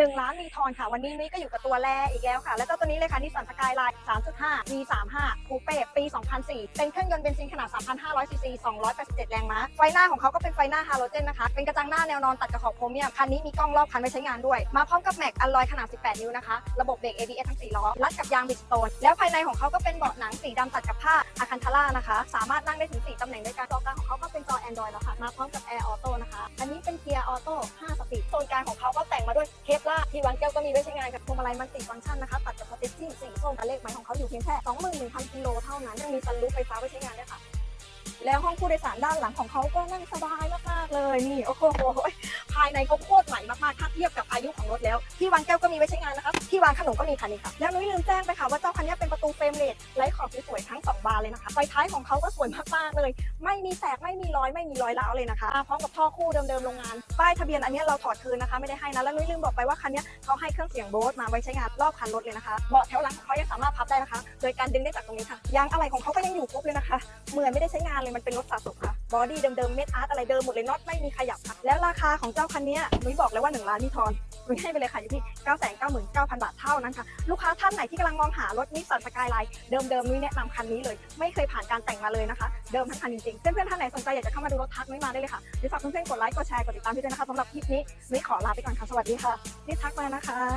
1 ล้านมีทอนค่ะ วันนี้นุ้ยก็อยู่กับตัวแรอีกแล้วค่ะ แล้วก็ตัวนี้เลยค่ะนิสสันสกายไลน์3.5 V35 คูเป้ปี 2004 เป็นเครื่องยนต์เบนซินขนาด 3,500 ซีซี 287 แรงม้า ไฟหน้าของเขาก็เป็นไฟหน้าฮาโลเจนนะคะ เป็นกระจังหน้าแนวนอนตัดกับขอบโครเมียม คันนี้มีกล้องรอบคันไว้ใช้งานด้วย มาพร้อมกับแม็กอัลลอยขนาด 18 นิ้วนะคะ ระบบเบรก ABS ทั้ง 4 ล้อ รัดกับยางบิสโตน แล้วภายในของเขาก็เป็นเบาะหนังสีดำตัดกับผ้าอะคันทาร่านะคะ สามารถนั่งได้ถึง 4ตำแหน่งด้วยกันจอกลางของเขาก็เป็นจ Android แล้วค่ะ มาพร้อมกับ Air Auto นะคะ อันนี้เป็นเกียร์ออโต้5สปีดโซนกลางของเขาก็แต่งมาด้วยเคปลาที่วางแก้วก็มีไว้ใช้งานกับพวงมาลัยมัลติฟังก์ชันนะคะ ตัดกับสเตปซิ่งสีส้มกับเลขหมายของเขาอยู่เพียงแค่21,000กิโลเท่านั้นยังมีซันรูฟไฟฟ้าไว้ใช้งานด้วยค่ะแล้วห้องผู้โดยสารด้านหลังของเขาก็นั่งสบายมากๆเลยนี่โอ้โหภายในเขาโคตรใหม่มากๆถ้าเทียบกับอายุของรถแล้ว ที่วางแก้วก็มีไว้ใช้งานนะคะที่วางขนมก็มีคันนี้ค่ะ แล้วนุ้ยลืมแจ้งไปค่ะว่าเจ้าคันนี้เป็นประตูเฟรมเลสไร้ขอบสวยๆทั้งสอง เลยนะคะไฟท้ายของเขาก็สวยมากๆเลย ไม่มีแตกไม่มีรอยไม่มีรอยร้าวเลยนะคะพร้อมกับท่อคู่เดิมๆโรงงานป้ายทะเบียนอันนี้เราถอดคืนนะคะไม่ได้ให้นะแล้วนุ้ยลืมบอกไปว่าคันนี้เขาให้เครื่องเสียงโบสมาไว้ใช้งานรอบคันรถเลยนะคะเบาะแถวหลังของเขายังสามารถพับได้นะคะ โดยการดึงได้จากตรงนี้ค่ะยางอะไหล่ของเขาก็ยังอยู่ครบเลยนะคะเหมือนไม่ได้ใช้งานเลยมันเป็นรถสะสมค่ะบอดี้เดิมๆเม็ดอาร์ตอะไรเดิมหมดเลยน็อตไม่มีขยับค่ะแล้วราคาของเจ้าคันนี้นุ้ยบอกแล้วว่า1ล้านนี่ทอน นุ้ยให้ไปเลยค่ะอยู่ที่ 9 9 9 0 0 0 บาทเท่านั้นค่ะ ลูกค้าท่านไหนที่กำลังมองหารถนิสสันสกายไลน์เดิมๆนุ้ยแนะนำคันนี้เลย ไม่เคยผ่านการแต่งมาเลยนะคะ เดิมทั้งคันจริงๆ เพื่อนๆท่านไหนสนใจอยากจะเข้ามาดูรถทักนุ้ยมาได้เลยค่ะหรือฝากเพื่อนๆกดไลค์กดแชร์กดติดตามพี่ด้วยนะคะสำหรับคลิปนี้นุ้ยขอลาไปก่อนค่ะสวัสดีค่ะนี่ทักมานะคะ